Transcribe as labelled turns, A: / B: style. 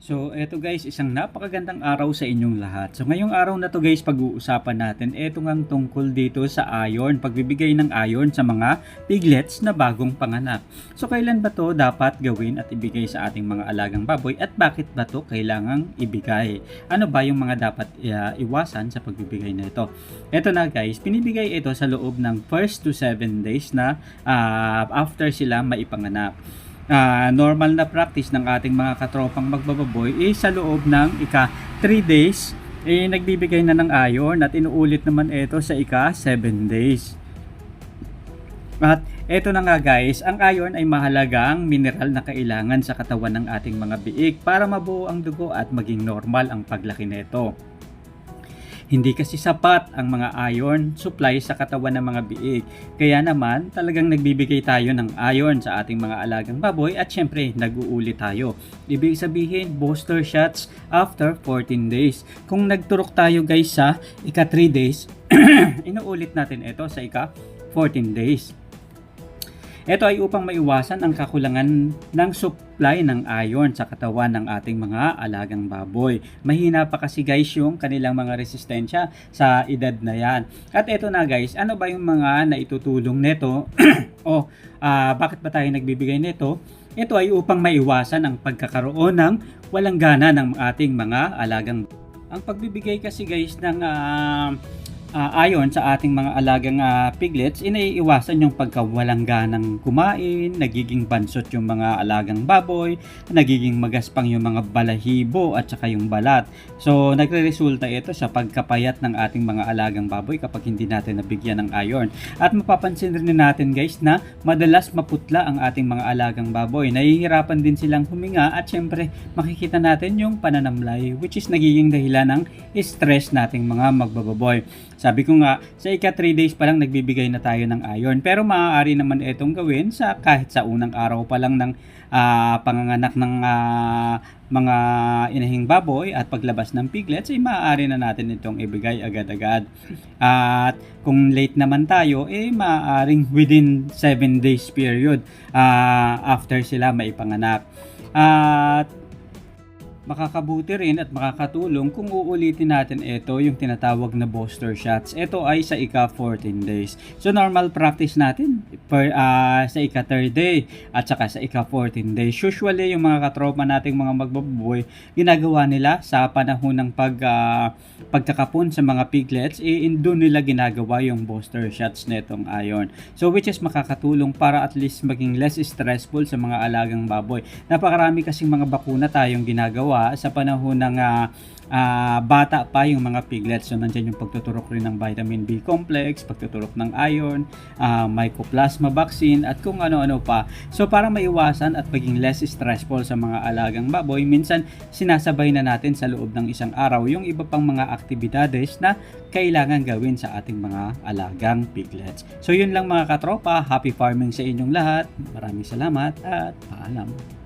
A: So, eto guys, isang napakagandang araw sa inyong lahat. So, ngayong araw na to guys, pag-uusapan natin, eto ngang tungkol dito sa iron, pagbibigay ng iron sa mga piglets na bagong panganak. So, kailan ba to dapat gawin at ibigay sa ating mga alagang baboy at bakit ba to kailangang ibigay? Ano ba yung mga dapat uh, iwasan sa pagbibigay na ito? Eto na guys, pinibigay ito sa loob ng first to 7 days na uh, after sila maipanganak uh, normal na practice ng ating mga katropang magbababoy is sa loob ng ika 3 days eh nagbibigay na ng iron at inuulit naman ito sa ika 7 days. At eto na nga guys, ang iron ay mahalagang mineral na kailangan sa katawan ng ating mga biik para mabuo ang dugo at maging normal ang paglaki nito. Hindi kasi sapat ang mga iron supply sa katawan ng mga biik. Kaya naman talagang nagbibigay tayo ng iron sa ating mga alagang baboy at syempre nag-uuli tayo. Ibig sabihin booster shots after 14 days. Kung nagturok tayo guys sa ika 3 days, inuulit natin ito sa ika 14 days. Ito ay upang maiwasan ang kakulangan ng supply ng iron sa katawan ng ating mga alagang baboy. Mahina pa kasi guys yung kanilang mga resistensya sa edad na yan. At ito na guys, ano ba yung mga naitutulong nito o uh, bakit ba tayo nagbibigay nito? Ito ay upang maiwasan ang pagkakaroon ng walang gana ng ating mga alagang ang pagbibigay kasi guys ng uh, uh, ayon sa ating mga alagang uh, piglets, inaiiwasan yung pagkawalang ganang kumain, nagiging bansot yung mga alagang baboy, nagiging magaspang yung mga balahibo at saka yung balat. So, nagre-resulta ito sa pagkapayat ng ating mga alagang baboy kapag hindi natin nabigyan ng iron. At mapapansin rin natin guys na madalas maputla ang ating mga alagang baboy. Nahihirapan din silang huminga at syempre makikita natin yung pananamlay which is nagiging dahilan ng stress nating mga magbababoy. Sabi ko nga, sa ika 3 days pa lang nagbibigay na tayo ng iron. Pero maaari naman itong gawin sa kahit sa unang araw pa lang ng uh, panganganak ng uh, mga inahing baboy at paglabas ng piglets ay maaari na natin itong ibigay agad-agad. At kung late naman tayo, eh maaaring within 7 days period uh, after sila maipanganak. At makakabuti rin at makakatulong kung uulitin natin ito yung tinatawag na booster shots. Ito ay sa ika 14 days. So normal practice natin per, uh, sa ika 3 day at saka sa ika 14 days. Usually yung mga katropa nating mga magbaboy, ginagawa nila sa panahon ng pag, uh, pagkakapon sa mga piglets, eh, doon nila ginagawa yung booster shots netong iron. So which is makakatulong para at least maging less stressful sa mga alagang baboy. Napakarami kasing mga bakuna tayong ginagawa sa panahon ng uh, uh, bata pa yung mga piglets. So, nandiyan yung pagtuturok rin ng vitamin B complex, pagtuturok ng iron, uh, mycoplasma vaccine, at kung ano-ano pa. So, para maiwasan at maging less stressful sa mga alagang baboy, minsan sinasabay na natin sa loob ng isang araw yung iba pang mga aktibidades na kailangan gawin sa ating mga alagang piglets. So, yun lang mga katropa. Happy farming sa inyong lahat. Maraming salamat at paalam.